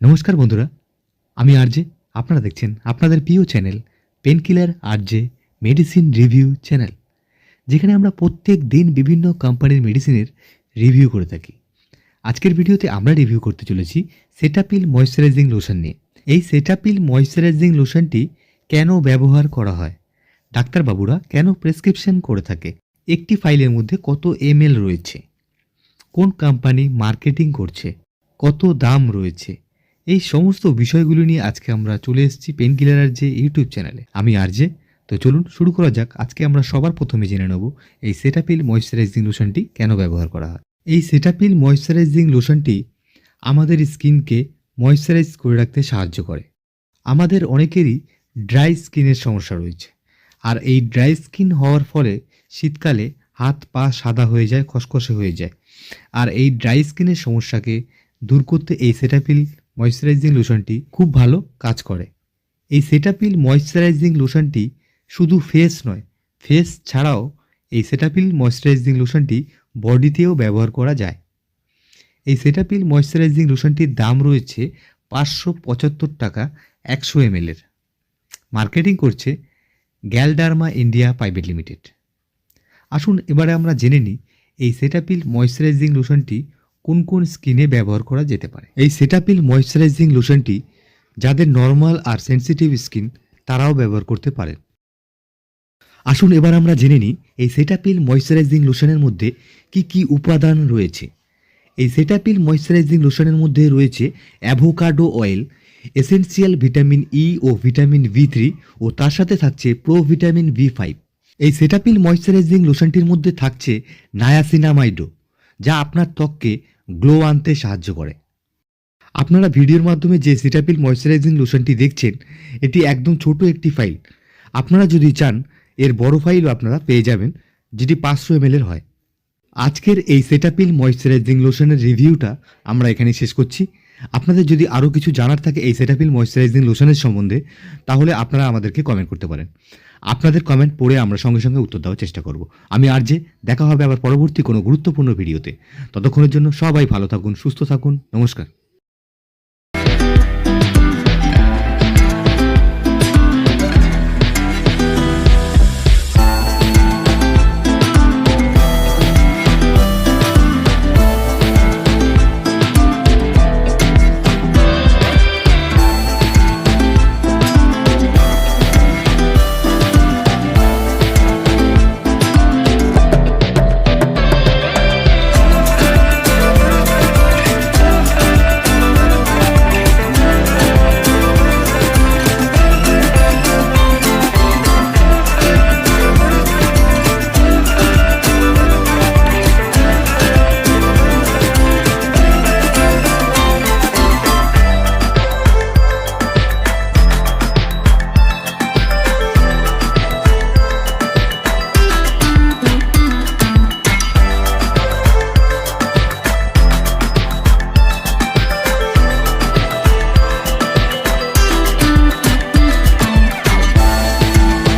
নমস্কার বন্ধুরা, আমি আরজে আপনারা দেখছেন আপনাদের প্রিয় channel painkiller RJ medicine review channel যেখানে আমরা প্রত্যেক দিন বিভিন্ন কোম্পানির মেডিসিনের রিভিউ করে থাকি। আজকের ভিডিওতে আমরা রিভিউ করতে চলেছি সেটাপিল ময়শ্চারাইজিং লোশন নিয়ে। এই সেটাপিল ময়শ্চারাইজিং লোশনটি কেন ব্যবহার করা হয়? ডাক্তারবাবুরা কেন প্রেসক্রিপশন করে থাকে? একটি ফাইলের মধ্যে কত এমএল রয়েছে? কোন কোম্পানি মার্কেটিং করছে? কত দাম রয়েছে? এই সমস্ত বিষয়গুলো নিয়ে আজকে আমরা চলে এসেছি পেন কিলারের যে ইউটিউব চ্যানেলে আমি আর যে তো চলুন শুরু করা যাক। আজকে আমরা সবার প্রথমে জেনে নেব এই সেটাপিল ময়শ্চারাইজিং লোশনটি কেন ব্যবহার করা হয়। এই সেটাপিল ময়শ্চারাইজিং লোশনটি আমাদের স্কিনকে ময়শ্চারাইজ করে রাখতে সাহায্য করে। আমাদের অনেকেরই ড্রাই স্কিনের সমস্যা রয়েছে। আর এই ড্রাই স্কিন হওয়ার ফলে শীতকালে হাত পা সাদা হয়ে যায়, খসখসে হয়ে যায়। আর এই ড্রাই স্কিনের সমস্যাকে দূর করতে এই সেটাপিল ময়শ্চারাইজিং লোশনটি খুব ভালো কাজ করে। এই সেটাপিল ময়শ্চারাইজিং লোশনটি শুধু ফেস নয় ফেস ছাড়াও এই সেটাপিল ময়শ্চারাইজিং লোশনটি বডিতেও ব্যবহার করা যায়। এই সেটাপিল ময়শ্চারাইজিং লোশনটির দাম রয়েছে পাঁচশো পঁচাত্তর টাকা একশো এমএলের মার্কেটিং করছে গ্যালডার্মা ইন্ডিয়া প্রাইভেট লিমিটেড। আসুন এবারে আমরা জেনে নিই, এই সেটাপিল ময়শ্চারাইজিং লোশনটি কোন কোন স্কিনে ব্যবহার করা যেতে পারে? এই সেটাপিল ময়শ্চারাইজিং লোশনটি যাদের নর্মাল আর সেনসিটিভ স্কিন তারাও ব্যবহার করতে পারেন। আসুন এবার আমরা জেনে নিই, এই সেটাপিল ময়শ্চারাইজিং লোশনের মধ্যে কি কি উপাদান রয়েছে? এই সেটাপিল ময়শ্চারাইজিং লোশনের মধ্যে রয়েছে avocado oil essential vitamin E ও ভিটামিন ভি থ্রি ও তার সাথে থাকছে প্রো ভিটামিন ভি ফাইভ এই সেটাপিল ময়শ্চারাইজিং লোশনটির মধ্যে থাকছে নায়াসিনামাইডো যা আপনার ত্বককে গ্লো আনতে সাহায্য করে। আপনারা ভিডিওর মাধ্যমে যে সিটাপিল ময়শ্চারাইজিং লোশনটি দেখছেন, এটি একদম ছোট একটি ফাইল আপনারা যদি চান, এর বড় ফাইলও আপনারা পেয়ে যাবেন, যেটি পাঁচশো এম হয়। আজকের এই সেটাপিল ময়শ্চারাইজিং লোশনের রিভিউটা আমরা এখানে শেষ করছি। আপনাদের যদি আরও কিছু জানার থাকে এই সেটাপিল ময়শ্চারাইজিং লোশনের সম্বন্ধে, তাহলে আপনারা আমাদেরকে কমেন্ট করতে পারেন। আপনাদের কমেন্ট পড়ে আমরা সঙ্গে সঙ্গে উত্তর দেওয়ার চেষ্টা করব। আমি আর যে, দেখা হবে আবার পরবর্তী কোনো গুরুত্বপূর্ণ ভিডিওতে। ততক্ষণের জন্য সবাই ভালো থাকুন, সুস্থ থাকুন, নমস্কার।